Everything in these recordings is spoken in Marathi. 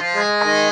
Música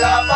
la paz.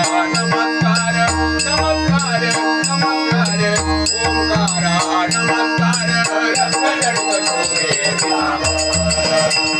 नमस्कार नमस्कार नमस्कार. ओंकारा नमस्कार. रंग रंग